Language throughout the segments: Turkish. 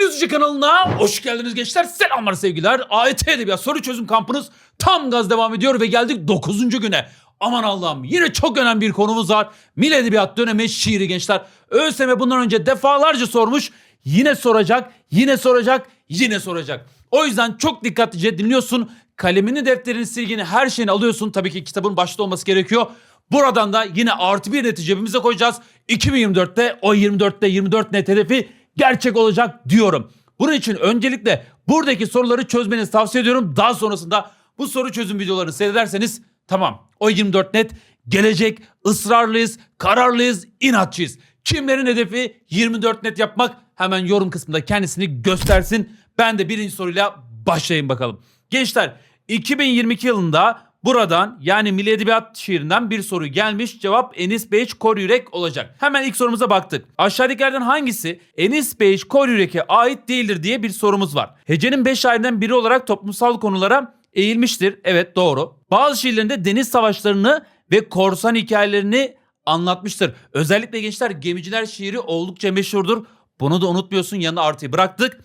Yüzücü kanalına hoş geldiniz gençler. Selamlar sevgiler. AYT Edebiyat soru çözüm kampınız tam gaz devam ediyor ve geldik 9. güne. Aman Allah'ım yine çok önemli bir konumuz var. Milli Edebiyat dönemi şiiri gençler. ÖSYM bundan önce defalarca sormuş. Yine soracak, yine soracak, yine soracak. O yüzden çok dikkatlice dinliyorsun. Kalemini, defterini, silgini, her şeyini alıyorsun. Tabii ki kitabın başta olması gerekiyor. Buradan da yine artı bir netice cebimize koyacağız. 2024'te o 24'te 24 net hedefi gerçek olacak diyorum. Bunun için öncelikle buradaki soruları çözmenizi tavsiye ediyorum. Daha sonrasında bu soru çözüm videolarını seyrederseniz tamam o 24 net gelecek ısrarlıyız, kararlıyız, inatçıyız. Kimlerin hedefi 24 net yapmak hemen yorum kısmında kendisini göstersin. Ben de birinci soruyla başlayayım bakalım. Gençler 2022 yılında Buradan yani Milli Edebiyat şiirinden bir soru gelmiş. Cevap Enis Beyiç Kor olacak. Hemen ilk sorumuza baktık. Aşağıdakilerden hangisi Enis Beyiç Kor ait değildir diye bir sorumuz var. Hece'nin 5 şairinden biri olarak toplumsal konulara eğilmiştir. Evet doğru. Bazı şiirlerinde deniz savaşlarını ve korsan hikayelerini anlatmıştır. Özellikle gençler gemiciler şiiri oldukça meşhurdur. Bunu da unutmuyorsun yanına artıyı bıraktık.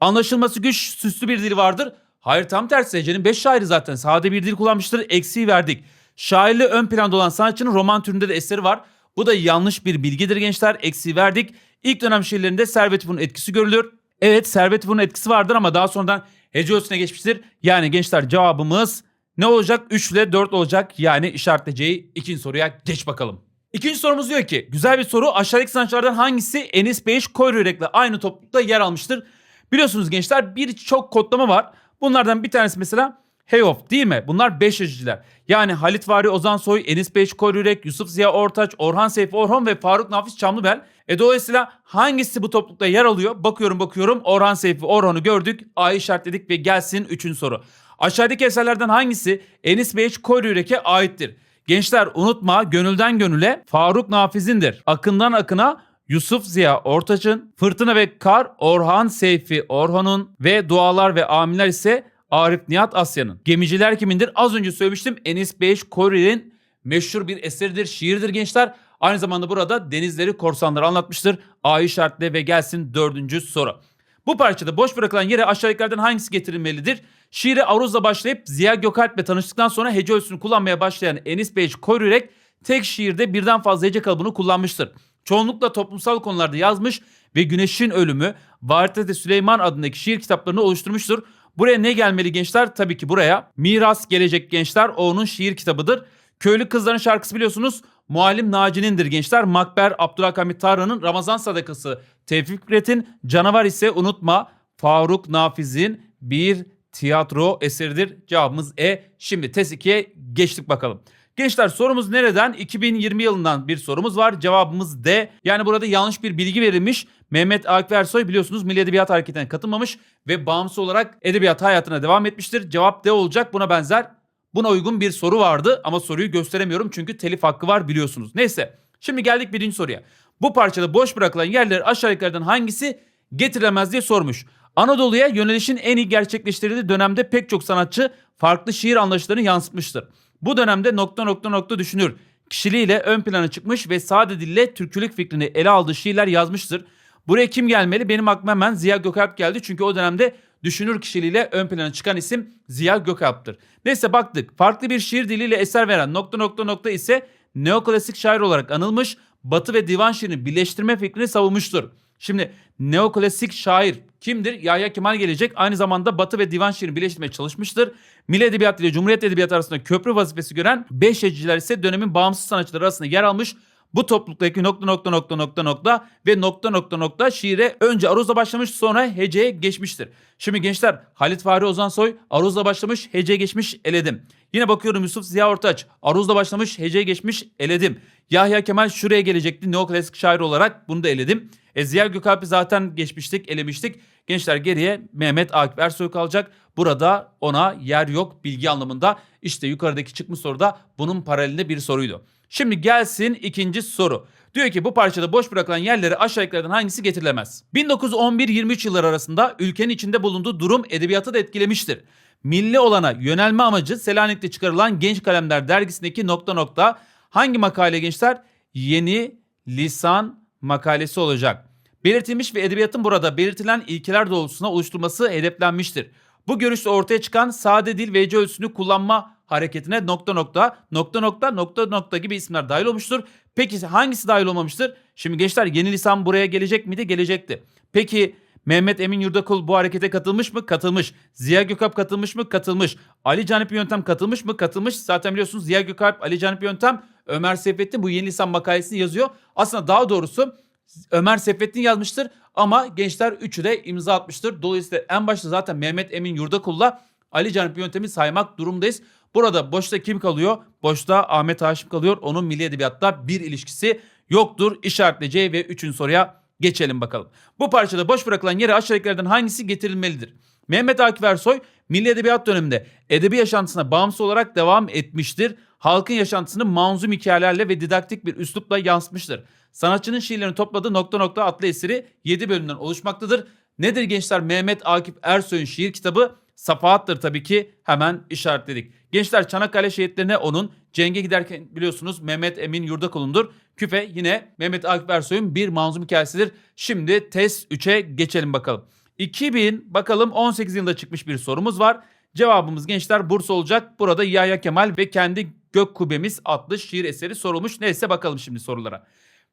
Anlaşılması güç süslü bir dili vardır. Hayır tam tersi Ece'nin 5 şairi zaten sade bir dil kullanmıştır eksiği verdik. Şairli ön planda olan sanatçının roman türünde de eseri var. Bu da yanlış bir bilgidir gençler eksiği verdik. İlk dönem şiirlerinde Servet İfün'ün etkisi görülür. Evet Servet İfün'ün etkisi vardır ama daha sonradan hece ölçüsüne geçmiştir. Yani gençler cevabımız ne olacak? 3 ile 4 olacak. Yani işaretleyeceği ikinci soruya geç bakalım. İkinci sorumuz diyor ki güzel bir soru aşağıdaki sanatçılardan hangisi Enis Beyiş Koyrürek'le aynı toplulukta yer almıştır? Biliyorsunuz gençler birçok kodlama var. Bunlardan bir tanesi mesela Heyof değil mi? Bunlar beş yazıcılar. Yani Halit Vari Ozan Soy, Enis Beyiş Koyrürek, Yusuf Ziya Ortaç, Orhan Seyfi Orhan ve Faruk Nafiz Çamlıbel. E dolayısıyla hangisi bu toplulukta yer alıyor? Bakıyorum bakıyorum Orhan Seyfi Orhan'ı gördük. A'yı işaretledik ve gelsin üçüncü soru. Aşağıdaki eserlerden hangisi Enis Beyiş Koyrürek'e aittir? Gençler unutma gönülden gönüle Faruk Nafiz'indir. Akından akına Yusuf Ziya Ortaç'ın, Fırtına ve Kar Orhan Seyfi Orhan'ın ve Dualar ve Aminler ise Arif Nihat Asya'nın. Gemiciler kimindir? Az önce söylemiştim Enis Beyiş Koyrürek'in meşhur bir eseridir, şiirdir gençler. Aynı zamanda burada denizleri korsanları anlatmıştır. A'yı işaretle ve gelsin dördüncü soru. Bu parçada boş bırakılan yere aşağıdakilerden hangisi getirilmelidir? Şiiri aruzla başlayıp Ziya Gökalp'le tanıştıktan sonra hece ölçüsünü kullanmaya başlayan Enis Beyiş Koyrürek tek şiirde birden fazla hece kalıbını kullanmıştır. Çoğunlukla toplumsal konularda yazmış ve Güneşin Ölümü, Varitete Süleyman adındaki şiir kitaplarını oluşturmuştur. Buraya ne gelmeli gençler? Tabii ki buraya. Miras Gelecek Gençler onun şiir kitabıdır. Köylü Kızların şarkısı biliyorsunuz Muallim Naci'nindir gençler. Makber Abdülhamit Tarhan'ın Ramazan Sadakası. Tevfik Fikret'in Canavar ise unutma Faruk Nafiz'in bir tiyatro eseridir. Cevabımız E. Şimdi test 2'ye geçtik bakalım. Gençler sorumuz nereden? 2020 yılından bir sorumuz var. Cevabımız D. Yani burada yanlış bir bilgi verilmiş. Mehmet Akif Ersoy biliyorsunuz Milli Edebiyat Hareketi'ne katılmamış ve bağımsız olarak edebiyat hayatına devam etmiştir. Cevap D olacak. Buna benzer buna uygun bir soru vardı ama soruyu gösteremiyorum çünkü telif hakkı var biliyorsunuz. Neyse şimdi geldik birinci soruya. Bu parçada boş bırakılan yerler aşağıdakilerden hangisi getirilemez diye sormuş. Anadolu'ya yönelişin en iyi gerçekleştirildiği dönemde pek çok sanatçı farklı şiir anlayışlarını yansıtmıştır. Bu dönemde nokta nokta nokta düşünür. Kişiliğiyle ön plana çıkmış ve sade dille türkülük fikrini ele aldığı şiirler yazmıştır. Buraya kim gelmeli? Benim aklıma hemen Ziya Gökalp geldi. Çünkü o dönemde düşünür kişiliğiyle ön plana çıkan isim Ziya Gökalp'tır. Neyse baktık. Farklı bir şiir diliyle eser veren nokta nokta nokta ise neoklasik şair olarak anılmış. Batı ve divan şiirini birleştirme fikrini savunmuştur. Şimdi neoklasik şair kimdir? Yahya Kemal gelecek. Aynı zamanda Batı ve divan şiirini birleştirmeye çalışmıştır. Milli Edebiyat ile Cumhuriyet Edebiyatı arasında köprü vazifesi gören beş ise dönemin bağımsız sanatçıları arasında yer almış. Bu topluluktaki nokta nokta nokta nokta nokta ve nokta nokta nokta şiire önce aruzla başlamış sonra heceye geçmiştir. Şimdi gençler Halit Fahri Ozansoy aruzla başlamış heceye geçmiş eledim. Yine bakıyorum Yusuf Ziya Ortaç aruzla başlamış heceye geçmiş eledim. Yahya Kemal şuraya gelecekti neoklasik şair olarak bunu da eledim. E, Ziya Gökalp'i zaten geçmiştik elemiştik. Gençler geriye Mehmet Akif Ersoy kalacak. Burada ona yer yok bilgi anlamında. İşte yukarıdaki çıkmış soruda bunun paralelinde bir soruydu. Şimdi gelsin ikinci soru. Diyor ki bu parçada boş bırakılan yerlere aşağıdakilerden hangisi getirilemez? 1911-23 yılları arasında ülkenin içinde bulunduğu durum edebiyatı da etkilemiştir. Milli olana yönelme amacı Selanik'te çıkarılan Genç Kalemler dergisindeki nokta nokta hangi makale gençler? Yeni lisan makalesi olacak. Belirtilmiş ve edebiyatın burada belirtilen ilkeler doğrultusunda oluşturulması hedeflenmiştir. Bu görüşte ortaya çıkan sade dil ve ölçüsünü kullanma hareketine nokta nokta, nokta nokta, nokta nokta gibi isimler dahil olmuştur. Peki hangisi dahil olmamıştır? Şimdi gençler yeni lisan buraya gelecek miydi? Gelecekti. Peki Mehmet Emin Yurdakul bu harekete katılmış mı? Katılmış. Ziya Gökalp katılmış mı? Katılmış. Ali Canip Yöntem katılmış mı? Katılmış. Zaten biliyorsunuz Ziya Gökalp, Ali Canip Yöntem, Ömer Seyfettin bu yeni lisan makalesini yazıyor. Aslında daha doğrusu Ömer Seyfettin yazmıştır ama gençler üçü de imza atmıştır. Dolayısıyla en başta zaten Mehmet Emin Yurdakul'la Ali Canip Yöntem'i saymak durumdayız. Burada boşta kim kalıyor? Boşta Ahmet Haşim kalıyor. Onun milli edebiyatta bir ilişkisi yoktur. İşaretleyeceği ve üçüncü soruya geçelim bakalım. Bu parçada boş bırakılan yere aşağıdakilerden hangisi getirilmelidir? Mehmet Akif Ersoy Milli Edebiyat döneminde edebi yaşantısına bağımsız olarak devam etmiştir. Halkın yaşantısını manzum hikayelerle ve didaktik bir üslupla yansıtmıştır. Sanatçının şiirlerini topladığı nokta nokta adlı eseri 7 bölümden oluşmaktadır. Nedir gençler Mehmet Akif Ersoy'un şiir kitabı? Safahat'tır tabii ki hemen işaretledik. Gençler Çanakkale şehitlerine onun cenge giderken biliyorsunuz Mehmet Emin Yurdakul'undur. Küfe yine Mehmet Akif Ersoy'un bir manzum hikayesidir. Şimdi test 3'e geçelim bakalım. 2000 bakalım 18 yılında çıkmış bir sorumuz var. Cevabımız gençler Bursa olacak. Burada Yahya Kemal ve kendi Gök Kubbemiz adlı şiir eseri sorulmuş. Neyse bakalım şimdi sorulara.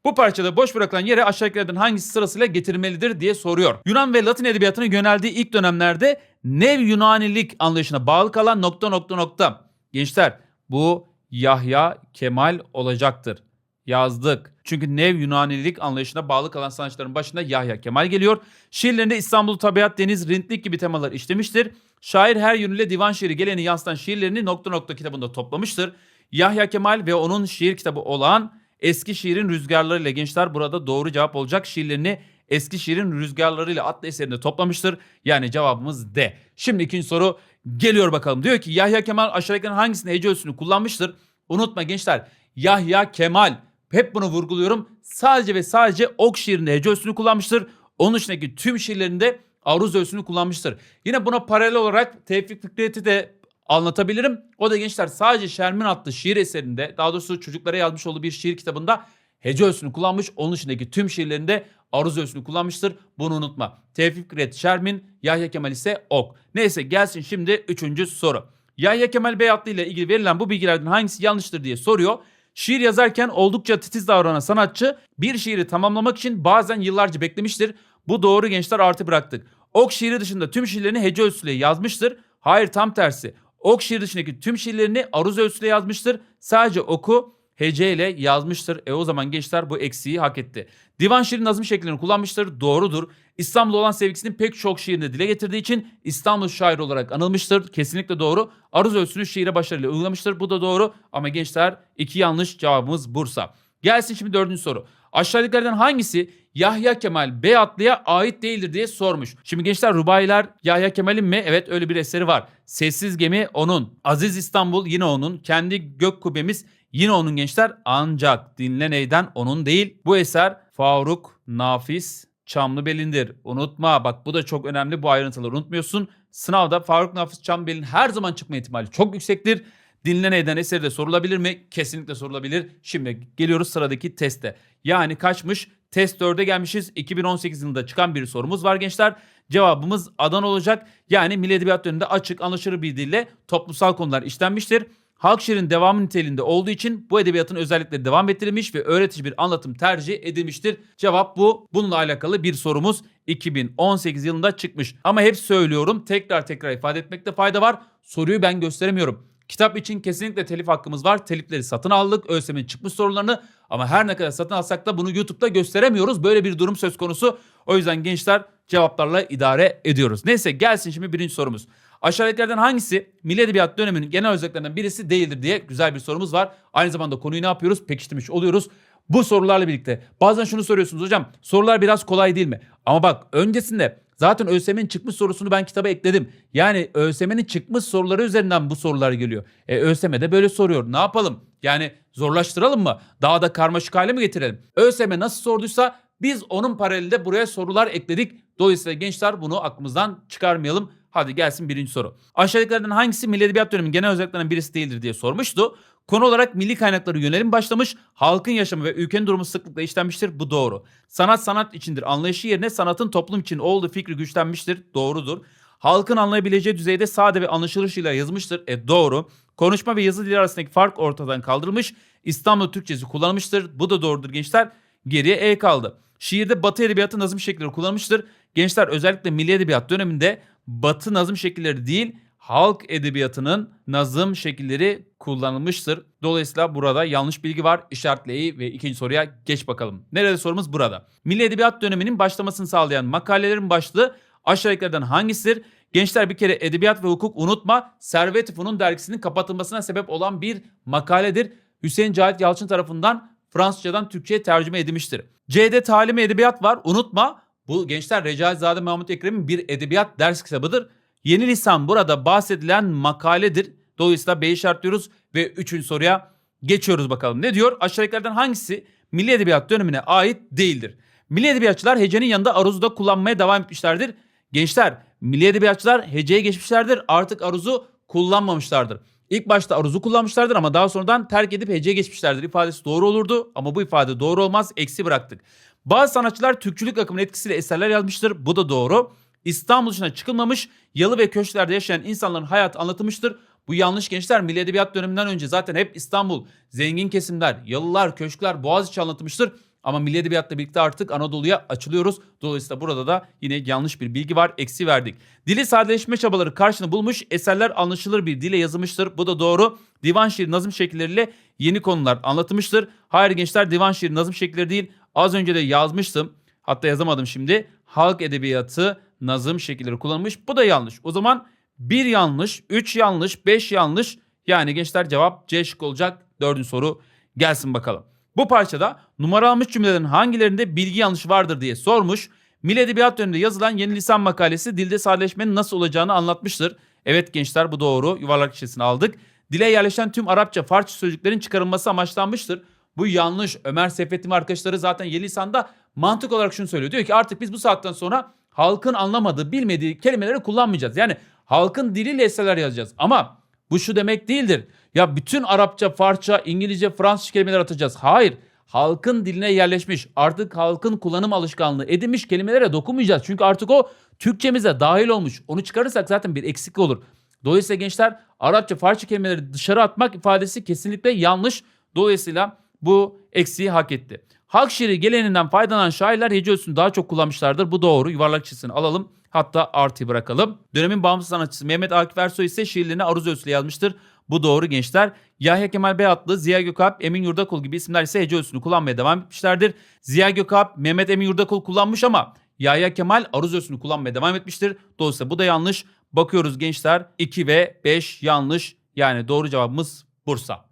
Bu parçada boş bırakılan yere aşağıdakilerden hangisi sırasıyla getirilmelidir diye soruyor. Yunan ve Latin edebiyatına yöneldiği ilk dönemlerde Nev Yunanilik anlayışına bağlı kalan nokta nokta nokta. Gençler bu Yahya Kemal olacaktır. Yazdık. Çünkü Nev Yunanilik anlayışına bağlı kalan sanatçıların başında Yahya Kemal geliyor. Şiirlerinde İstanbul, tabiat, deniz, rintlik gibi temalar işlemiştir. Şair her yönüyle divan şiiri geleneği yansıtan şiirlerini nokta nokta kitabında toplamıştır. Yahya Kemal ve onun şiir kitabı olan Eski Şiirin Rüzgarları ile gençler burada doğru cevap olacak. Şiirlerini Eski Şiirin Rüzgarları ile adlı eserinde toplamıştır. Yani cevabımız D. Şimdi ikinci soru geliyor bakalım. Diyor ki Yahya Kemal aşağıdakilerin hangisinde hece ölçüsünü kullanmıştır? Unutma gençler Yahya Kemal hep bunu vurguluyorum. Sadece ve sadece ok şiirinde hece ölçüsünü kullanmıştır. Onun dışındaki tüm şiirlerinde aruz ölçüsünü kullanmıştır. Yine buna paralel olarak Tevfik Fikret'i de anlatabilirim. O da gençler sadece Şermin adlı şiir eserinde daha doğrusu çocuklara yazmış olduğu bir şiir kitabında hece ölçüsünü kullanmış. Onun dışındaki tüm şiirlerinde aruz ölçüsünü kullanmıştır. Bunu unutma. Tevfik Fikret Şermin, Yahya Kemal ise ok. Neyse gelsin şimdi üçüncü soru. Yahya Kemal Beyatlı ile ilgili verilen bu bilgilerden hangisi yanlıştır diye soruyor. Şiir yazarken oldukça titiz davranan sanatçı bir şiiri tamamlamak için bazen yıllarca beklemiştir. Bu doğru gençler artı bıraktık. Ok şiiri dışında tüm şiirlerini hece ölçüsüyle yazmıştır. Hayır tam tersi. Ok şiir dışındaki tüm şiirlerini aruz ölçüsüyle yazmıştır. Sadece oku hece ile yazmıştır. E o zaman gençler bu eksiği hak etti. Divan şiiri nazım şeklini kullanmıştır. Doğrudur. İstanbul'da olan sevgisinin pek çok şiirinde dile getirdiği için İstanbul şairi olarak anılmıştır. Kesinlikle doğru. Aruz ölçüsünü şiire başarıyla uygulamıştır. Bu da doğru. Ama gençler iki yanlış cevabımız Bursa. Gelsin şimdi dördüncü soru. Aşağıdakilerden hangisi Yahya Kemal Beyatlı'ya ait değildir diye sormuş. Şimdi gençler Rubayiler Yahya Kemal'in mi? Evet öyle bir eseri var. Sessiz Gemi onun. Aziz İstanbul yine onun. Kendi Gök Kubbemiz yine onun gençler. Ancak Dinle Ney'den onun değil. Bu eser Faruk Nafis Çamlıbel'indir. Unutma bak bu da çok önemli bu ayrıntıları unutmuyorsun. Sınavda Faruk Nafis Çamlıbel'in her zaman çıkma ihtimali çok yüksektir. Dinle Ney'den eseri de sorulabilir mi? Kesinlikle sorulabilir. Şimdi geliyoruz sıradaki teste. Yani kaçmış? Test 4'e gelmişiz. 2018 yılında çıkan bir sorumuz var gençler. Cevabımız Adana olacak. Yani Milli Edebiyat döneminde açık, anlaşılır bir dille toplumsal konular işlenmiştir. Halk şiirin devamı niteliğinde olduğu için bu edebiyatın özellikleri devam ettirilmiş ve öğretici bir anlatım tercih edilmiştir. Cevap bu. Bununla alakalı bir sorumuz 2018 yılında çıkmış. Ama hep söylüyorum tekrar tekrar ifade etmekte fayda var. Soruyu ben gösteremiyorum. Kitap için kesinlikle telif hakkımız var. Telifleri satın aldık. ÖSYM'nin çıkmış sorularını ama her ne kadar satın alsak da bunu YouTube'da gösteremiyoruz. Böyle bir durum söz konusu. O yüzden gençler cevaplarla idare ediyoruz. Neyse gelsin şimdi birinci sorumuz. Aşağıdakilerden hangisi Milli Edebiyat döneminin genel özelliklerinden birisi değildir diye güzel bir sorumuz var. Aynı zamanda konuyu ne yapıyoruz? Pekiştirmiş oluyoruz. Bu sorularla birlikte bazen şunu soruyorsunuz hocam sorular biraz kolay değil mi? Ama bak öncesinde zaten ÖSYM'nin çıkmış sorusunu ben kitaba ekledim. Yani ÖSYM'nin çıkmış soruları üzerinden bu sorular geliyor. E ÖSYM de böyle soruyor. Ne yapalım? Yani zorlaştıralım mı? Daha da karmaşık hale mi getirelim? ÖSYM nasıl sorduysa biz onun paralelinde buraya sorular ekledik. Dolayısıyla gençler bunu aklımızdan çıkarmayalım. Hadi gelsin birinci soru. Aşağıdakilerden hangisi Milli Edebiyat döneminin genel özelliklerinden birisi değildir diye sormuştu. Konu olarak milli kaynakları yönelim başlamış, halkın yaşamı ve ülkenin durumu sıklıkla işlenmiştir. Bu doğru. Sanat sanat içindir anlayışı yerine sanatın toplum için olduğu fikri güçlenmiştir. Doğrudur. Halkın anlayabileceği düzeyde sade ve anlaşılır şiirler yazmıştır. E doğru. Konuşma ve yazı dili arasındaki fark ortadan kaldırılmış. İstanbul Türkçesi kullanılmıştır. Bu da doğrudur gençler. Geriye E kaldı. Şiirde Batı edebiyatı nazım şekilleri kullanılmıştır. Gençler özellikle milli edebiyat döneminde Batı nazım şekilleri değil, halk edebiyatının nazım şekilleri kullanılmıştır. Dolayısıyla burada yanlış bilgi var. İşaretleyi ve ikinci soruya geç bakalım. Nerede sorumuz burada. Milli edebiyat döneminin başlamasını sağlayan makalelerin başlığı aşağıdakilerden hangisidir? Gençler bir kere edebiyat ve hukuk unutma. Servet-i Fünun dergisinin kapatılmasına sebep olan bir makaledir. Hüseyin Cahit Yalçın tarafından Fransızcadan Türkçe'ye tercüme edilmiştir. C'de talim edebiyat var. Unutma. Bu gençler Recaizade Mahmut Ekrem'in bir edebiyat ders kitabıdır. Yeni lisan burada bahsedilen makaledir. Dolayısıyla B'yi işaretliyoruz ve üçüncü soruya geçiyoruz bakalım. Ne diyor? Aşağıdakilerden hangisi Milli Edebiyat dönemine ait değildir? Milli Edebiyatçılar hecenin yanında aruzu da kullanmaya devam etmişlerdir. Gençler, Milli Edebiyatçılar heceye geçmişlerdir. Artık aruzu kullanmamışlardır. İlk başta aruzu kullanmışlardır ama daha sonradan terk edip heceye geçmişlerdir. İfadesi doğru olurdu ama bu ifade doğru olmaz. Eksi bıraktık. Bazı sanatçılar Türkçülük akımının etkisiyle eserler yazmıştır. Bu da doğru. İstanbul dışına çıkılmamış, yalı ve köşklerde yaşayan insanların hayatı anlatılmıştır. Bu yanlış gençler Milli Edebiyat döneminden önce zaten hep İstanbul, zengin kesimler, yalılar, köşkler, Boğaziçi anlatılmıştır. Ama Milli Edebiyat'la birlikte artık Anadolu'ya açılıyoruz. Dolayısıyla burada da yine yanlış bir bilgi var. Eksi verdik. Dili sadeleşme çabaları karşını bulmuş. Eserler anlaşılır bir dile yazılmıştır. Bu da doğru. Divan şiir nazım şekilleriyle yeni konular anlatılmıştır. Hayır gençler divan şiir nazım şekilleri değil. Az önce de yazmıştım. Hatta yazamadım şimdi. Halk edebiyatı nazım şekilleri kullanılmış. Bu da yanlış. O zaman bir yanlış, üç yanlış, beş yanlış. Yani gençler cevap C şık olacak. Dördüncü soru gelsin bakalım. Bu parçada numara almış cümlelerin hangilerinde bilgi yanlışı vardır diye sormuş. Milli Edebiyat döneminde yazılan yeni lisan makalesi dilde sadeleşmenin nasıl olacağını anlatmıştır. Evet gençler bu doğru. Yuvarlak kişisini aldık. Dile yerleşen tüm Arapça, Farsça sözcüklerin çıkarılması amaçlanmıştır. Bu yanlış. Ömer Seyfettin arkadaşları zaten yeni lisanda mantık olarak şunu söylüyor. Diyor ki artık biz bu saatten sonra halkın anlamadığı, bilmediği kelimeleri kullanmayacağız. Yani halkın diliyle eserler yazacağız. Ama bu şu demek değildir. Ya bütün Arapça, Farsça, İngilizce, Fransızca kelimeler atacağız. Hayır. Halkın diline yerleşmiş, artık halkın kullanım alışkanlığı edinmiş kelimelere dokunmayacağız. Çünkü artık o Türkçemize dahil olmuş. Onu çıkarırsak zaten bir eksiklik olur. Dolayısıyla gençler Arapça, Farsça kelimeleri dışarı atmak ifadesi kesinlikle yanlış. Dolayısıyla bu eksiği hak etti. Halk şiiri geleneğinden faydalanan şairler hece ölçüsünü daha çok kullanmışlardır. Bu doğru. Yuvarlak çizgisini alalım. Hatta artı bırakalım. Dönemin bağımsız sanatçısı Mehmet Akif Ersoy ise şiirlerini aruz ölçüsüyle yazmıştır. Bu doğru gençler. Yahya Kemal Beyatlı, Ziya Gökalp, Emin Yurdakul gibi isimler ise hece ölçüsünü kullanmaya devam etmişlerdir. Ziya Gökalp, Mehmet Emin Yurdakul kullanmış ama Yahya Kemal aruz ölçüsünü kullanmaya devam etmiştir. Dolayısıyla bu da yanlış. Bakıyoruz gençler 2 ve 5 yanlış. Yani doğru cevabımız Bursa.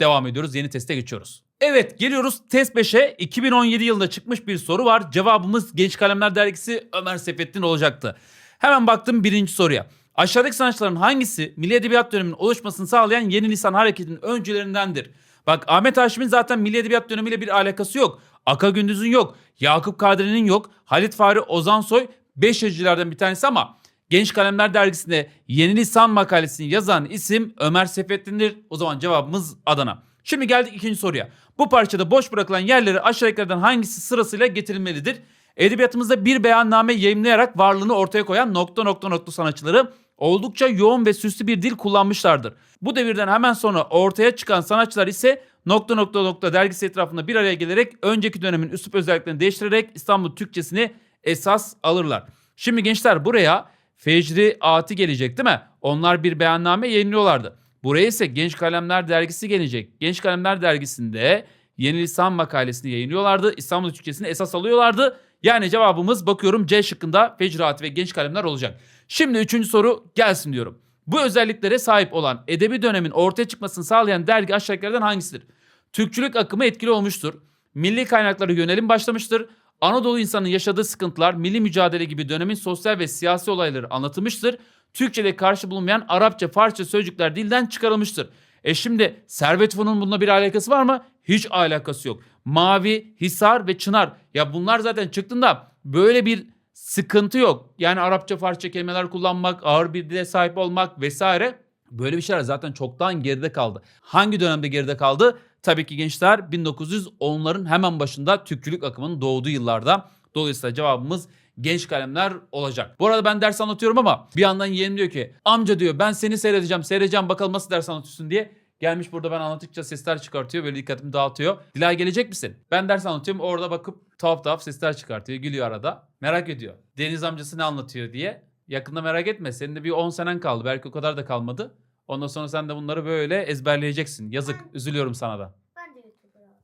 Devam ediyoruz. Yeni teste geçiyoruz. Evet geliyoruz test 5'e. 2017 yılında çıkmış bir soru var. Cevabımız Genç Kalemler Dergisi Ömer Seyfettin olacaktı. Hemen baktım birinci soruya. Aşağıdaki sanatçıların hangisi Milli Edebiyat döneminin oluşmasını sağlayan yeni lisan hareketinin öncülerindendir? Bak Ahmet Haşim'in zaten Milli Edebiyat dönemiyle bir alakası yok. Aka Gündüz'ün yok. Yakup Kadri'nin yok. Halit Fahri Ozansoy 5 yazıcılardan bir tanesi ama Genç Kalemler Dergisi'nde yeni lisan makalesini yazan isim Ömer Seyfettin'dir. O zaman cevabımız Adana. Şimdi geldik ikinci soruya. Bu parçada boş bırakılan yerleri aşağıdakilerden hangisi sırasıyla getirilmelidir? Edebiyatımızda bir beyanname yayımlayarak varlığını ortaya koyan nokta nokta nokta sanatçıları oldukça yoğun ve süslü bir dil kullanmışlardır. Bu devirden hemen sonra ortaya çıkan sanatçılar ise nokta nokta nokta dergisi etrafında bir araya gelerek önceki dönemin üslup özelliklerini değiştirerek İstanbul Türkçesini esas alırlar. Şimdi gençler buraya Fecri Ati gelecek değil mi? Onlar bir beyanname yayınlıyorlardı. Buraya ise Genç Kalemler Dergisi gelecek. Genç Kalemler Dergisi'nde Yeni Lisan makalesini yayınlıyorlardı. İstanbul Türkçesini esas alıyorlardı. Yani cevabımız bakıyorum C şıkkında Fecraat ve Genç Kalemler olacak. Şimdi üçüncü soru gelsin diyorum. Bu özelliklere sahip olan edebi dönemin ortaya çıkmasını sağlayan dergi aşağıdakilerden hangisidir? Türkçülük akımı etkili olmuştur. Milli kaynaklara yönelim başlamıştır. Anadolu insanının yaşadığı sıkıntılar, milli mücadele gibi dönemin sosyal ve siyasi olayları anlatılmıştır. Türkçe'de karşı bulunmayan Arapça, Farsça sözcükler dilden çıkarılmıştır. E şimdi Servet Fünun'un bununla bir alakası var mı? Hiç alakası yok. Mavi, Hisar ve Çınar. Ya bunlar zaten çıktığında böyle bir sıkıntı yok. Yani Arapça, Farsça kelimeler kullanmak, ağır bir dile sahip olmak vesaire. Böyle bir şeyler zaten çoktan geride kaldı. Hangi dönemde geride kaldı? Tabii ki gençler 1910'ların hemen başında Türkçülük akımının doğduğu yıllarda. Dolayısıyla cevabımız genç kalemler olacak. Bu arada ben ders anlatıyorum ama bir yandan yeğenim diyor ki amca diyor ben seni seyredeceğim seyredeceğim bakalım nasıl ders anlatıyorsun diye. Gelmiş burada ben anlattıkça sesler çıkartıyor böyle dikkatimi dağıtıyor. Dilay gelecek misin? Ben ders anlatıyorum orada bakıp tuhaf tuhaf sesler çıkartıyor gülüyor arada. Merak ediyor. Deniz amcası ne anlatıyor diye. Yakında merak etme senin de bir 10 senen kaldı belki o kadar da kalmadı. Ondan sonra sen de bunları böyle ezberleyeceksin. Yazık üzülüyorum sana da. Ben de YouTuber olacağım.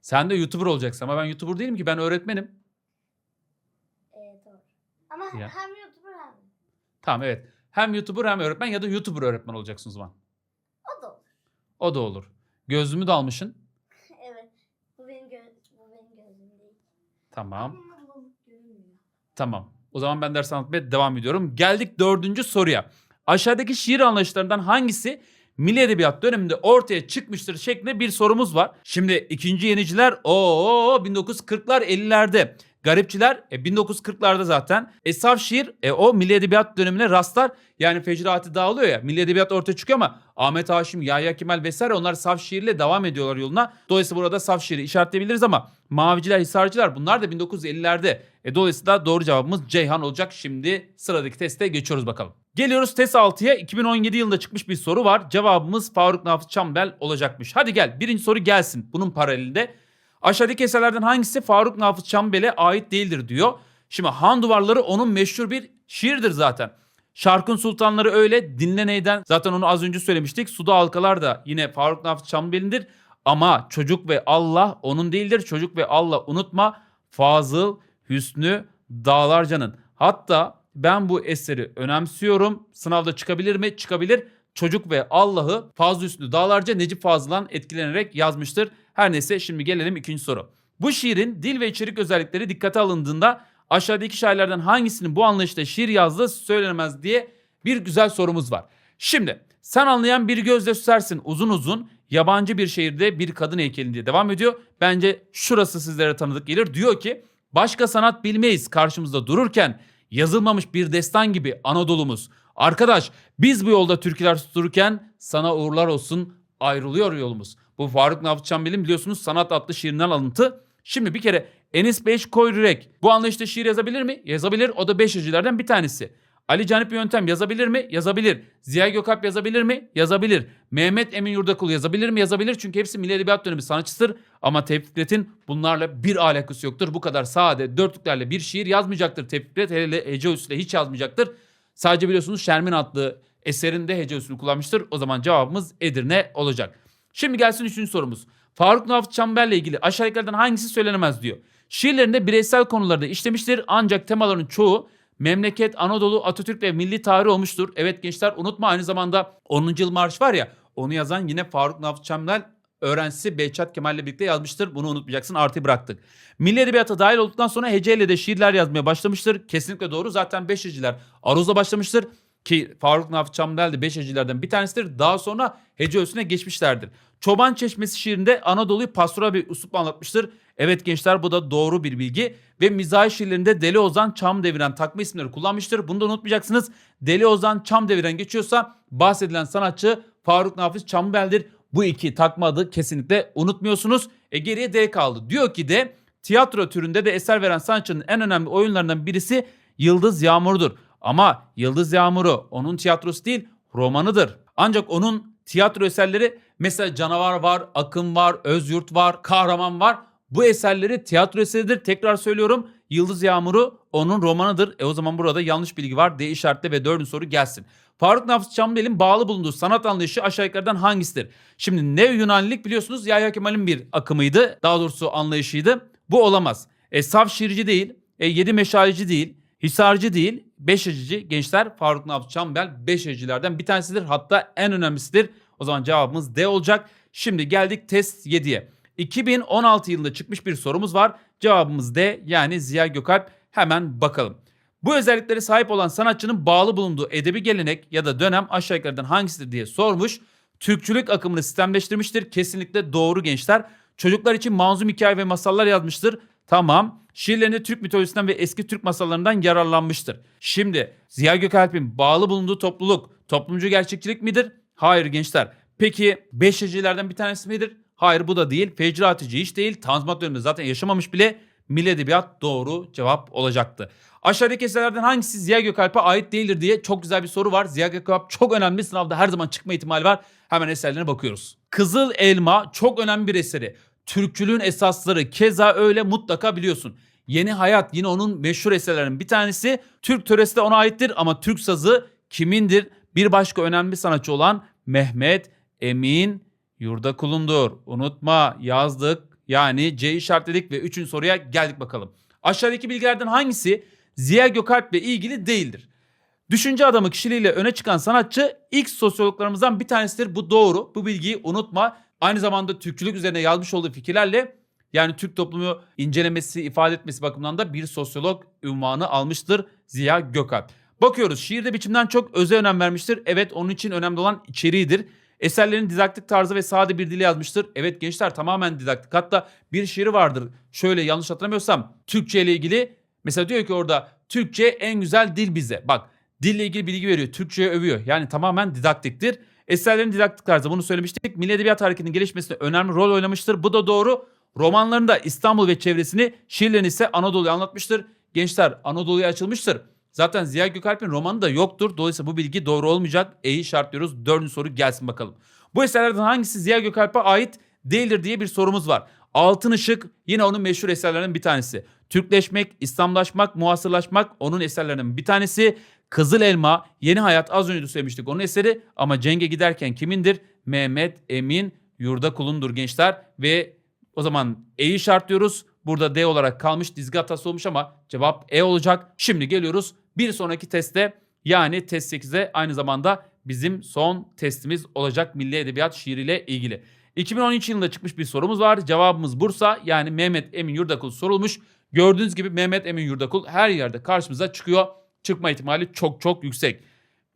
Sen de YouTuber olacaksın ama ben YouTuber değilim ki ben öğretmenim. Ee, doğru. Ama Ya. hem YouTuber hem. Tamam evet. Hem YouTuber hem öğretmen ya da YouTuber öğretmen olacaksın o zaman. O da olur. O da olur. Gözlüğümü de almışsın. evet. Bu benim, gö bu benim gözüm değil. Tamam. Ama bu görünmüyor. Tamam. O zaman ben ders anlatmaya devam ediyorum. Geldik dördüncü soruya. Aşağıdaki şiir anlayışlarından hangisi Milli Edebiyat döneminde ortaya çıkmıştır şeklinde bir sorumuz var. Şimdi ikinci yeniciler o 1940'lar 50'lerde. Garipçiler e, 1940'larda zaten. E, saf şiir e, o Milli Edebiyat dönemine rastlar. Yani Fecrati dağılıyor ya. Milli Edebiyat ortaya çıkıyor ama Ahmet Haşim, Yahya Kemal vesaire onlar saf şiirle devam ediyorlar yoluna. Dolayısıyla burada saf şiiri işaretleyebiliriz ama Maviciler, Hisarcılar bunlar da 1950'lerde. E, dolayısıyla doğru cevabımız Ceyhan olacak. Şimdi sıradaki teste geçiyoruz bakalım. Geliyoruz test 6'ya. 2017 yılında çıkmış bir soru var. Cevabımız Faruk Nafiz Çambel olacakmış. Hadi gel birinci soru gelsin bunun paralelinde. Aşağıdaki eserlerden hangisi Faruk Nafiz Çambel'e ait değildir diyor. Şimdi Han Duvarları onun meşhur bir şiirdir zaten. Şarkın Sultanları öyle, Dinle Neyden zaten onu az önce söylemiştik. Suda Halkalar da yine Faruk Nafiz Çambel'indir. Ama Çocuk ve Allah onun değildir. Çocuk ve Allah unutma. Fazıl, Hüsnü, Dağlarca'nın. Hatta ben bu eseri önemsiyorum. Sınavda çıkabilir mi? Çıkabilir. Çocuk ve Allah'ı Fazıl Hüsnü Dağlarca Necip Fazıl'dan etkilenerek yazmıştır. Her neyse şimdi gelelim ikinci soru. Bu şiirin dil ve içerik özellikleri dikkate alındığında aşağıdaki şairlerden hangisinin bu anlayışta şiir yazdığı söylenemez diye bir güzel sorumuz var. Şimdi sen anlayan bir gözle süsersin uzun uzun yabancı bir şehirde bir kadın heykeli diye devam ediyor. Bence şurası sizlere tanıdık gelir. Diyor ki başka sanat bilmeyiz karşımızda dururken yazılmamış bir destan gibi Anadolu'muz. Arkadaş biz bu yolda türküler tuturken sana uğurlar olsun ayrılıyor yolumuz. Bu Faruk Nafi Çambel'in biliyorsunuz sanat adlı şiirinden alıntı. Şimdi bir kere Enis Beş Koyrürek bu anlayışta şiir yazabilir mi? Yazabilir. O da beş hecilerden bir tanesi. Ali Canip Yöntem yazabilir mi? Yazabilir. Ziya Gökalp yazabilir mi? Yazabilir. Mehmet Emin Yurdakul yazabilir mi? Yazabilir. Çünkü hepsi Milli Edebiyat dönemi sanatçısıdır. Ama Tevfik Fikret'in bunlarla bir alakası yoktur. Bu kadar sade dörtlüklerle bir şiir yazmayacaktır. Tevfik Fikret hele hece usulüyle hiç yazmayacaktır. Sadece biliyorsunuz Şermin adlı eserinde hece usulü kullanmıştır. O zaman cevabımız Edirne olacak. Şimdi gelsin üçüncü sorumuz. Faruk Nafi Çamber'le ilgili aşağıdakilerden hangisi söylenemez diyor. Şiirlerinde bireysel konularda işlemiştir ancak temaların çoğu memleket, Anadolu, Atatürk ve milli tarih olmuştur. Evet gençler unutma aynı zamanda 10. yıl marş var ya onu yazan yine Faruk Nafi Çamber öğrencisi Behçet Kemal ile birlikte yazmıştır. Bunu unutmayacaksın artı bıraktık. Milli Edebiyat'a dahil olduktan sonra heceyle de şiirler yazmaya başlamıştır. Kesinlikle doğru. Zaten beş heciler aruzla başlamıştır. Ki Faruk Nafi Çamdel de beş hecilerden bir tanesidir. Daha sonra hece ölçüsüne geçmişlerdir. Çoban Çeşmesi şiirinde Anadolu'yu pastoral bir üslupla anlatmıştır. Evet gençler bu da doğru bir bilgi. Ve mizahi şiirlerinde Deli Ozan, Çam Deviren takma isimleri kullanmıştır. Bunu da unutmayacaksınız. Deli Ozan, Çam Deviren geçiyorsa bahsedilen sanatçı Faruk Nafiz Çambel'dir. Bu iki takma adı kesinlikle unutmuyorsunuz. E geriye D kaldı. Diyor ki de tiyatro türünde de eser veren sanatçının en önemli oyunlarından birisi Yıldız Yağmur'dur. Ama Yıldız Yağmur'u onun tiyatrosu değil romanıdır. Ancak onun tiyatro eserleri mesela Canavar var, Akın var, Özyurt var, Kahraman var. Bu eserleri tiyatro eseridir. Tekrar söylüyorum Yıldız Yağmur'u onun romanıdır. E o zaman burada yanlış bilgi var. D işaretle ve dördüncü soru gelsin. Faruk Nafiz Çambel'in bağlı bulunduğu sanat anlayışı aşağı yukarıdan hangisidir? Şimdi Neo Yunanilik biliyorsunuz Yahya Kemal'in bir akımıydı. Daha doğrusu anlayışıydı. Bu olamaz. E, saf şiirci değil. E, yedi meşaleci değil. Hisarcı değil. Beş hecici gençler Faruk Nafiz Çambel beş hecilerden bir tanesidir. Hatta en önemlisidir. O zaman cevabımız D olacak. Şimdi geldik test 7'ye. 2016 yılında çıkmış bir sorumuz var. Cevabımız D yani Ziya Gökalp. Hemen bakalım. Bu özelliklere sahip olan sanatçının bağlı bulunduğu edebi gelenek ya da dönem aşağı yukarıdan hangisidir diye sormuş. Türkçülük akımını sistemleştirmiştir. Kesinlikle doğru gençler. Çocuklar için manzum hikaye ve masallar yazmıştır. Tamam. Şiirlerinde Türk mitolojisinden ve eski Türk masallarından yararlanmıştır. Şimdi Ziya Gökalp'in bağlı bulunduğu topluluk toplumcu gerçekçilik midir? Hayır gençler. Peki 5 hecelilerden bir tanesi midir? Hayır bu da değil. Fecri hiç değil. Tanzimat döneminde zaten yaşamamış bile. Milli Edebiyat doğru cevap olacaktı. Aşağıdaki eserlerden hangisi Ziya Gökalp'e ait değildir diye çok güzel bir soru var. Ziya Gökalp çok önemli sınavda her zaman çıkma ihtimali var. Hemen eserlerine bakıyoruz. Kızıl Elma çok önemli bir eseri. Türkçülüğün esasları keza öyle mutlaka biliyorsun. Yeni Hayat yine onun meşhur eserlerinin bir tanesi. Türk töresi de ona aittir ama Türk sazı kimindir? Bir başka önemli sanatçı olan Mehmet Emin Yurdakul'undur. Unutma yazdık yani C işaretledik ve üçüncü soruya geldik bakalım. Aşağıdaki bilgilerden hangisi Ziya Gökalp'le ilgili değildir? Düşünce adamı kişiliğiyle öne çıkan sanatçı ilk sosyologlarımızdan bir tanesidir. Bu doğru. Bu bilgiyi unutma. Aynı zamanda Türkçülük üzerine yazmış olduğu fikirlerle yani Türk toplumu incelemesi, ifade etmesi bakımından da bir sosyolog ünvanı almıştır Ziya Gökalp. Bakıyoruz şiirde biçimden çok öze önem vermiştir. Evet onun için önemli olan içeriğidir. Eserlerin didaktik tarzı ve sade bir dili yazmıştır. Evet gençler tamamen didaktik. Hatta bir şiiri vardır. Şöyle yanlış hatırlamıyorsam Türkçe ile ilgili mesela diyor ki orada Türkçe en güzel dil bize. Bak dille ilgili bilgi veriyor. Türkçe'yi övüyor. Yani tamamen didaktiktir. Eserlerin didaktik tarzı bunu söylemiştik. Milli Edebiyat Hareketi'nin gelişmesinde önemli rol oynamıştır. Bu da doğru. Romanlarında İstanbul ve çevresini, şiirlerini ise Anadolu'yu anlatmıştır. Gençler Anadolu'ya açılmıştır. Zaten Ziya Gökalp'in romanı da yoktur. Dolayısıyla bu bilgi doğru olmayacak. E'yi şartlıyoruz. Dördüncü soru gelsin bakalım. Bu eserlerden hangisi Ziya Gökalp'e ait değildir diye bir sorumuz var. Altın Işık yine onun meşhur eserlerinden bir tanesi. Türkleşmek, İslamlaşmak, muhasırlaşmak onun eserlerinden bir tanesi. Kızıl Elma, Yeni Hayat az önce de söylemiştik onun eseri ama Cenge giderken kimindir? Mehmet Emin Yurdakul'undur gençler ve o zaman E'yi şartlıyoruz. Burada D olarak kalmış dizgi hatası olmuş ama cevap E olacak. Şimdi geliyoruz bir sonraki teste yani test 8'e aynı zamanda bizim son testimiz olacak Milli Edebiyat şiiriyle ilgili. 2013 yılında çıkmış bir sorumuz var. Cevabımız Bursa yani Mehmet Emin Yurdakul sorulmuş. Gördüğünüz gibi Mehmet Emin Yurdakul her yerde karşımıza çıkıyor. Çıkma ihtimali çok çok yüksek.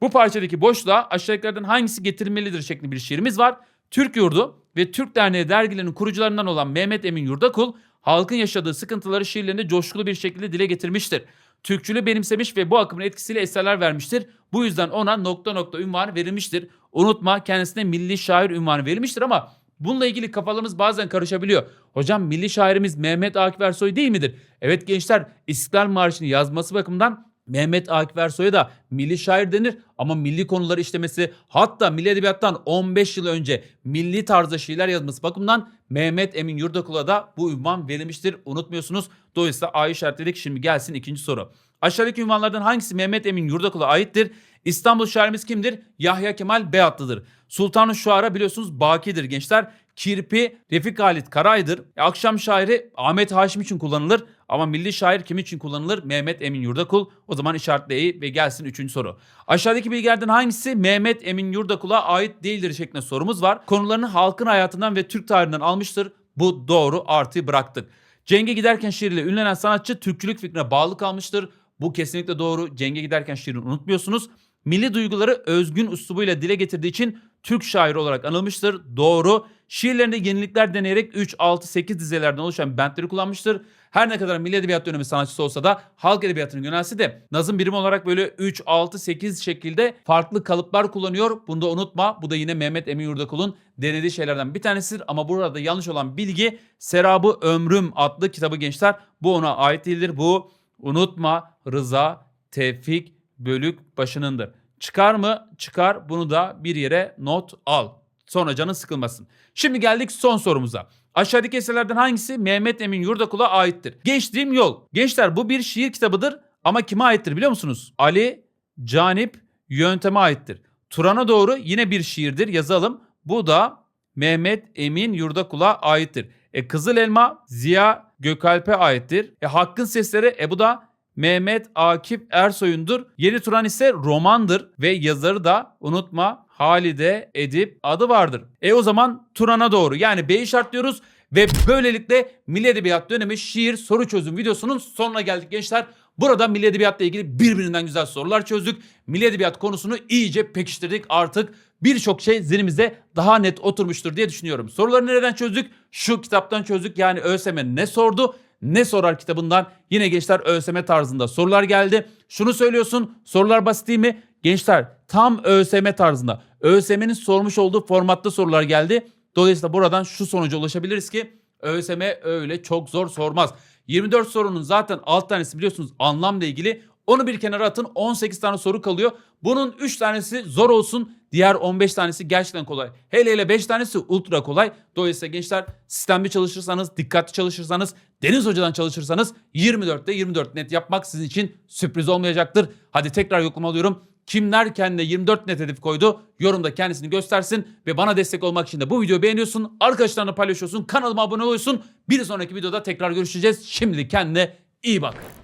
Bu parçadaki boşluğa aşağıdakilerden hangisi getirilmelidir şeklinde bir şiirimiz var. Türk Yurdu ve Türk Derneği dergilerinin kurucularından olan Mehmet Emin Yurdakul halkın yaşadığı sıkıntıları şiirlerinde coşkulu bir şekilde dile getirmiştir. Türkçülüğü benimsemiş ve bu akımın etkisiyle eserler vermiştir. Bu yüzden ona nokta nokta ünvanı verilmiştir. Unutma kendisine milli şair ünvanı verilmiştir ama bununla ilgili kafalarımız bazen karışabiliyor. Hocam milli şairimiz Mehmet Akif Ersoy değil midir? Evet gençler İstiklal Marşı'nı yazması bakımından Mehmet Akif Ersoy'a da milli şair denir ama milli konuları işlemesi hatta milli edebiyattan 15 yıl önce milli tarzda şiirler yazması bakımından Mehmet Emin Yurdakul'a da bu ünvan verilmiştir. Unutmuyorsunuz. Dolayısıyla A'yı işaretledik. Şimdi gelsin ikinci soru. Aşağıdaki ünvanlardan hangisi Mehmet Emin Yurdakul'a aittir? İstanbul şairimiz kimdir? Yahya Kemal Beyatlı'dır. Sultanı Şuara biliyorsunuz Baki'dir gençler. Kirpi Refik Halit Karay'dır. E, akşam şairi Ahmet Haşim için kullanılır. Ama milli şair kim için kullanılır? Mehmet Emin Yurdakul. O zaman işaretleyi ve gelsin üçüncü soru. Aşağıdaki bilgilerden hangisi Mehmet Emin Yurdakul'a ait değildir şeklinde sorumuz var. Konularını halkın hayatından ve Türk tarihinden almıştır. Bu doğru artı bıraktık. Cenge giderken şiiriyle ünlenen sanatçı Türkçülük fikrine bağlı kalmıştır. Bu kesinlikle doğru. Cenge giderken şiirini unutmuyorsunuz. Milli duyguları özgün üslubuyla dile getirdiği için Türk şairi olarak anılmıştır. Doğru. Şiirlerinde yenilikler deneyerek 3, 6, 8 dizelerden oluşan bentleri kullanmıştır. Her ne kadar milli edebiyat dönemi sanatçısı olsa da halk edebiyatının yönelse de nazım birimi olarak böyle 3, 6, 8 şekilde farklı kalıplar kullanıyor. Bunu da unutma. Bu da yine Mehmet Emin Yurdakul'un denediği şeylerden bir tanesidir. Ama burada yanlış olan bilgi Serabı Ömrüm adlı kitabı gençler. Bu ona ait değildir. Bu unutma Rıza Tevfik Bölük başınındır. Çıkar mı? Çıkar. Bunu da bir yere not al. Sonra canın sıkılmasın. Şimdi geldik son sorumuza. Aşağıdaki eserlerden hangisi Mehmet Emin Yurdakul'a aittir? Geçtiğim Yol. Gençler bu bir şiir kitabıdır ama kime aittir biliyor musunuz? Ali Canip Yöntem'e aittir. Turan'a doğru yine bir şiirdir yazalım. Bu da Mehmet Emin Yurdakul'a aittir. E, Kızıl Elma Ziya Gökalp'e aittir. E, Hakkın Sesleri e bu da Mehmet Akif Ersoy'undur. Yeni Turan ise romandır ve yazarı da unutma Halide Edip adı vardır. E o zaman Turan'a doğru yani B'yi şartlıyoruz ve böylelikle Milli Edebiyat dönemi şiir soru çözüm videosunun sonuna geldik gençler. Burada Milli Edebiyat'la ilgili birbirinden güzel sorular çözdük. Milli Edebiyat konusunu iyice pekiştirdik artık. Birçok şey zihnimize daha net oturmuştur diye düşünüyorum. Soruları nereden çözdük? Şu kitaptan çözdük. Yani ÖSYM ne sordu? Ne sorar kitabından yine gençler ÖSYM tarzında sorular geldi. Şunu söylüyorsun sorular basit değil mi? Gençler tam ÖSYM tarzında. ÖSYM'nin sormuş olduğu formatta sorular geldi. Dolayısıyla buradan şu sonuca ulaşabiliriz ki ÖSYM öyle çok zor sormaz. 24 sorunun zaten 6 tanesi biliyorsunuz anlamla ilgili. Onu bir kenara atın 18 tane soru kalıyor. Bunun 3 tanesi zor olsun. Diğer 15 tanesi gerçekten kolay. Hele hele 5 tanesi ultra kolay. Dolayısıyla gençler sistemli çalışırsanız, dikkatli çalışırsanız, Deniz Hoca'dan çalışırsanız 24'te 24 net yapmak sizin için sürpriz olmayacaktır. Hadi tekrar yoklama alıyorum. Kimler kendine 24 net hedef koydu? Yorumda kendisini göstersin ve bana destek olmak için de bu videoyu beğeniyorsun, arkadaşlarına paylaşıyorsun, kanalıma abone oluyorsun. Bir sonraki videoda tekrar görüşeceğiz. Şimdilik kendine iyi bak.